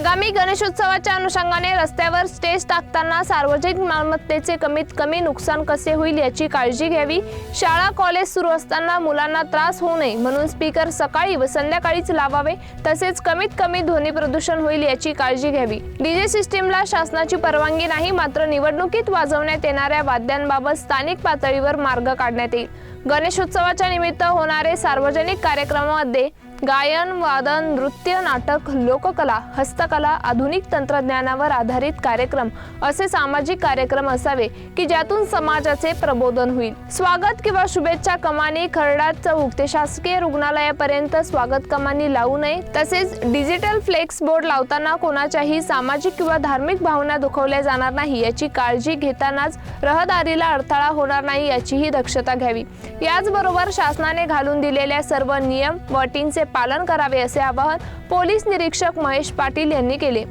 आगामी गणेशोत्सवाच्या अनुषंगाने रस्त्यावर स्टेज टाकताना सार्वजनिक मालमत्तेचे कमीत कमी नुकसान कसे होईल याची काळजी घ्यावी. शाळा कॉलेज सुरू असताना मुलांना त्रास होऊ नये म्हणून स्पीकर सकाळी व संध्याकाळीच लावावे. तसेच कमीत कमी ध्वनी प्रदूषण होईल याची काळजी घ्यावी. डीजे सिस्टीमला शासनाची परवानगी नाही मात्र निवडणुकीत वाजवण्यात येणाऱ्या वाद्यांबाबत स्थानिक पातळीवर मार्ग काढण्यात येईल. गणेशोत्सवाच्या निमित्त होणारे सार्वजनिक कार्यक्रमामध्ये गायन वादन नृत्य नाटक लोककला हस्तकला आधुनिक तंत्रज्ञानावर आधारित कार्यक्रम असे सामाजिक कार्यक्रम असावे की ज्यातून समाजाचे प्रबोधन होईल. स्वागत किंवा शुभेच्छा कमानी खरडात चौक ते शासकीय रुग्णालयापर्यंत स्वागत कमानी लावू नये. तसेच डिजिटल फ्लेक्स बोर्ड लावताना कोणाच्याही सामाजिक किंवा धार्मिक भावना दुखवल्या जाणार नाही याची काळजी घेतानाच रहदारीला अडथळा होणार नाही याचीही दक्षता घ्यावी. याचबरोबर शासनाने घालून दिलेल्या सर्व नियम व अटींचे पालन करावे असे आवाहन पोलीस निरीक्षक महेश पाटील यांनी केले.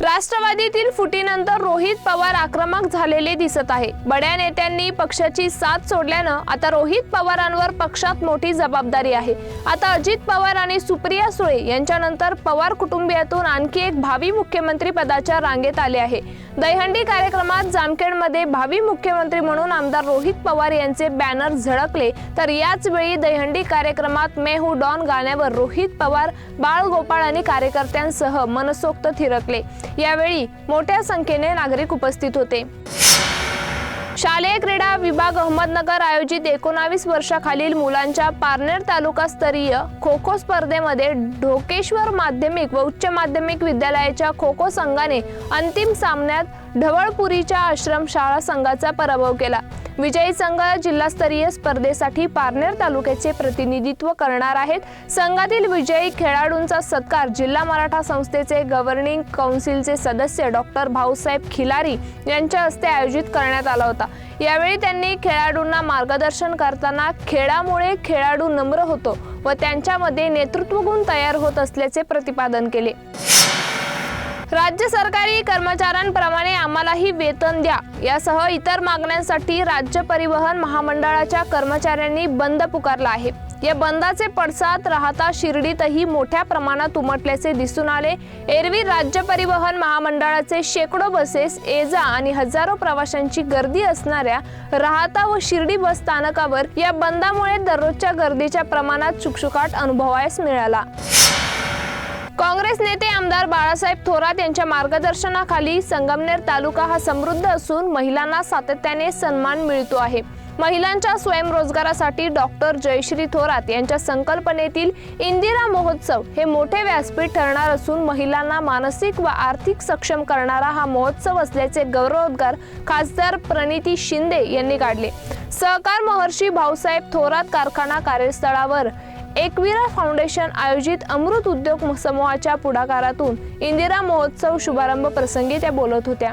राष्ट्रवादीतील फुटीनंतर रोहित पवार आक्रमक झालेले दिसत आहे. बड्या नेत्यांनी पक्षाची साथ सोडल्यानं आता रोहित पवारांवर पक्षात मोठी जबाबदारी आहे. आता अजित पवार आणि सुप्रिया सुळे यांच्यानंतर पवार कुटुंबियातून आणखी एक भावी मुख्यमंत्री पदाच्या रांगेत आले आहे. दहीहंडी कार्यक्रमात जामखेडमध्ये भावी मुख्यमंत्री म्हणून आमदार रोहित पवार यांचे बॅनर झळकले. तर याच वेळी दहीहंडी कार्यक्रमात मेहू डॉन गाण्यावर रोहित पवार बाळ गोपाळ आणि कार्यकर्त्यांसह मनसोक्त थिरकले. यावेळी मोठ्या संख्येने नागरिक उपस्थित होते. शालेय क्रीडा विभाग अहमदनगर आयोजित एकोणावीस वर्षाखालील मुलांच्या पारनेर तालुका स्तरीय खो खो स्पर्धेमध्ये ढोकेश्वर माध्यमिक व उच्च माध्यमिक विद्यालयाच्या खो खो संघाने अंतिम सामन्यात ढवळपुरीच्या आश्रम शाळा संघाचा पराभव केला. विजयी संघ जिल्हास्तरीय स्पर्धेसाठी पारनेर तालुक्याचे प्रतिनिधित्व करणार आहेत. संघातील विजयी खेळाडूंचा सत्कार जिल्हा मराठा संस्थेचे गव्हर्निंग काउन्सिलचे सदस्य डॉक्टर भाऊसाहेब खिलारी यांच्या हस्ते आयोजित करण्यात आला होता. यावेळी त्यांनी खेळाडूंना मार्गदर्शन करताना खेळामुळे खेळाडू नम्र होतो व त्यांच्यामध्ये नेतृत्व गुण तयार होत असल्याचे प्रतिपादन केले. राज्य सरकारी कर्मचाऱ्यांप्रमाणे आम्हालाही वेतन द्या. यासह इतर मागण्यांसाठी राज्य परिवहन महामंडळाच्या कर्मचाऱ्यांनी बंद पुकारला आहे. या बंदाचे पडसाद राहता शिर्डीतही मोठ्या प्रमाणात उमटल्याचे दिसून आले. एरवी राज्य परिवहन महामंडळाचे शेकडो बसेस एजा आणि हजारो प्रवाशांची गर्दी असणाऱ्या राहता व शिर्डी बस स्थानकावर या बंदामुळे दररोजच्या गर्दीच्या प्रमाणात शुकशुकाट अनुभवायस मिळाला. काँग्रेस नेते आमदार बाळासाहेब थोरात यांच्या मार्गदर्शनाखाली संगमनेर तालुका हा समृद्ध असून महिलांना सातत्याने सन्मान मिळतो आहे. महिलांच्या स्वयंरोजगारासाठी डॉक्टर जयश्री थोरात यांच्या संकल्पनेतील इंदिरा महोत्सव हे मोठे व्यासपीठ ठरणार असून महिलांना मानसिक व आर्थिक सक्षम करणारा हा महोत्सव असल्याचे गौरवोद्गार खासदार प्रणिती शिंदे यांनी काढले. सहकार महर्षी भाऊसाहेब थोरात कारखाना कार्यस्थळावर एकविरा फाउंडेशन आयोजित अमृत उद्योग समूहाच्या पुढाकारातून इंदिरा महोत्सव शुभारंभ प्रसंगी त्या बोलत होत्या.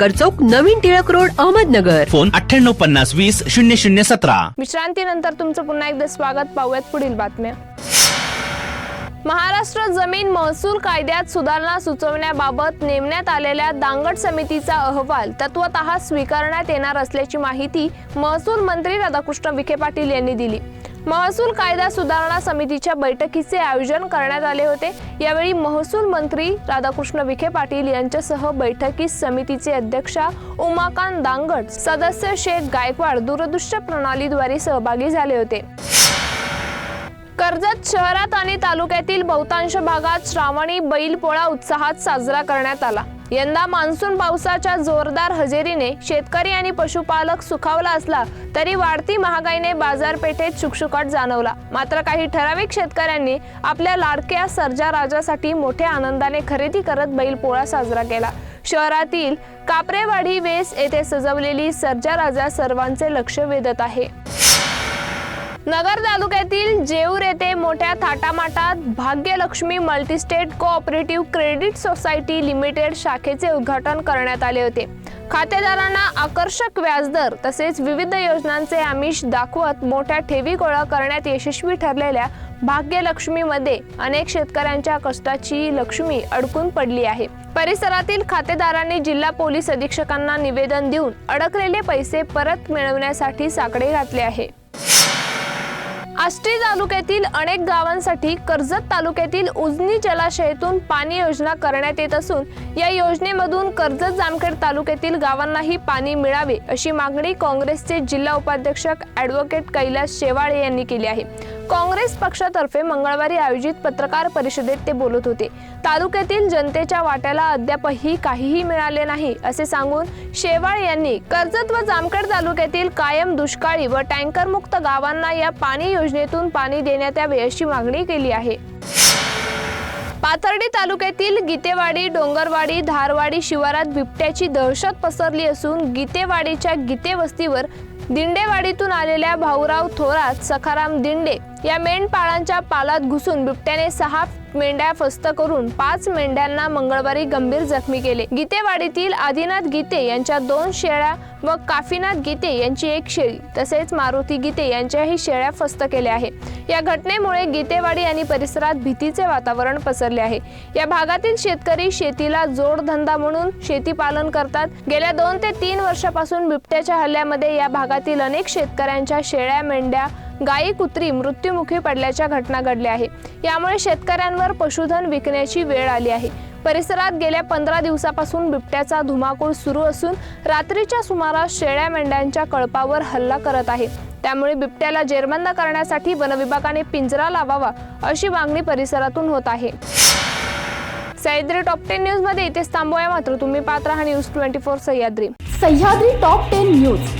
सक्कर चौक नवीन टिळक रोड अहमदनगर. फोन अठ्ठ्याण्णव पन्नास वीस शून्य शून्य सतरा. विश्रांतीनंतर तुमचं पुन्हा एकदा स्वागत. पाहूयात पुढील बातम्या. महाराष्ट्र जमीन महसूल कायद्यात सुधारणा सुचवण्याबाबत नेमण्यात आलेल्या दांगट समितीचा अहवाल तत्वतः स्वीकारण्यात येणार असल्याची माहिती महसूल मंत्री राधाकृष्ण विखे पाटील यांनी दिली. महसूल कायदा सुधारणा समितीच्या बैठकीचे आयोजन करण्यात आले होते. यावेळी महसूल मंत्री राधाकृष्ण विखे पाटील यांच्यासह बैठकीस समितीचे अध्यक्षा उमाकांत दांगट सदस्य शेख गायकवाड दूरदृश्य प्रणालीद्वारे सहभागी झाले होते. कर्जत शहरात आणि तालुक्यातील बहुतांश भागात श्रावणी बैलपोळा उत्साहात साजरा करण्यात आला. यंदा मान्सून पावसाच्या जोरदार हजेरीने शेतकरी आणि पशुपालक सुखावला असला तरी वाढती महागाईने बाजारपेठेत शुकशुकाट जाणवला. मात्र काही ठराविक शेतकऱ्यांनी आपल्या लाडक्या सर्जा राजासाठी मोठ्या आनंदाने खरेदी करत बैलपोळा साजरा केला. शहरातील कापरेवाडी वेस येथे सजवलेली सर्जा राजा सर्वांचे लक्ष वेधत आहे. नगर तालुक्यातील जेऊर येथे मोठ्या थाटामाटात Bhagyalakshmi multistate cooperative credit society limited शाखेचे उद्घाटन करण्यात आले होते. खातेदारांना आकर्षक व्याजदर तसेच विविध योजनांचे आमिष दाखवत मोठ्या ठेवी गोळा करण्यात यशस्वी ठरलेल्या भाग्यलक्ष्मीमध्ये अनेक शेतकऱ्यांच्या कष्टाची लक्ष्मी अडकून पडली आहे. परिसरातील खातेदारांनी जिल्हा पोलीस अधीक्षकांना निवेदन देऊन अडकलेले पैसे परत मिळवण्यासाठी साकडे घातले आहे. आष्टी तालुक्यातील अनेक गावांसाठी कर्जत तालुक्यातील उजनी जलाशयातून पाणी योजना करण्यात येत असून या योजनेमधून कर्जत जामखेड तालुक्यातील गावांनाही पाणी मिळावे अशी मागणी काँग्रेसचे जिल्हा उपाध्यक्ष ॲडव्होकेट कैलास शेवाळे यांनी केली आहे. काँग्रेस पक्षातर्फे मंगळवारी आयोजित पत्रकार परिषदेत ते बोलत होते. तालुक्यातील जनतेच्या वाट्याला अद्यापही काहीही मिळाले नाही असे सांगून शेवाळ यांनी कर्जत व जामखेड तालुक्यातील कायम दुष्काळी व टँकरमुक्त गावांना या पाणी योजनेतून पाणी देण्यात यावे अशी मागणी केली आहे. पाथर्डी तालुक्यातील गीतेवाडी डोंगरवाडी धारवाडी शिवारात बिबट्याची दहशत पसरली असून गीतेवाडीच्या गीते वस्तीवर दिंडेवाडीतून आलेल्या भाऊराव थोरात सखाराम दिंडे या मेंढपाळांच्या पालात घुसून बिबट्याने सहा मेंढ्या फस्त करून पाच मेंढ्यांना मंगळवारी गंभीर जखमी केले. गीतेवाडीतील आदिनाथ गीते यांच्या दोन शेळ्या व काफीनाथ गीते यांची एक शेळी तसेच मारुती गीते यांच्याही शेळ्या फस्त केल्या आहे या घटनेमुळे गीतेवाडी आणि परिसरात भीतीचे वातावरण पसरले आहे. या भागातील शेतकरी शेतीला जोडधंदा म्हणून शेती पालन करतात. गेल्या दोन ते तीन वर्षापासून बिबट्याच्या हल्ल्यामध्ये या भागातील अनेक शेतकऱ्यांच्या शेळ्या मेंढ्या गायी कुत्री मृत्युमुखी पडल्याच्या घटना घडल्या आहे यामुळे शेतकऱ्यांवर पशुधन विकण्याची वेळ आली आहे. परिसरात गेल्या पंधरा दिवसापासून बिबट्याचा धुमाकूळ सुरू असून रात्रीच्या सुमारास शेळ्या मेंढ्यांच्या कळपावर हल्ला करत आहे. त्यामुळे बिबट्याला जेरबंद करण्यासाठी वनविभागाने पिंजरा लावावा अशी मागणी परिसरातून होत आहे. सह्याद्री टॉप टेन न्यूजमध्ये इथेच थांबूया. मात्र तुम्ही पात्र हा news twenty four Sahyadri. Sahyadri top ten news.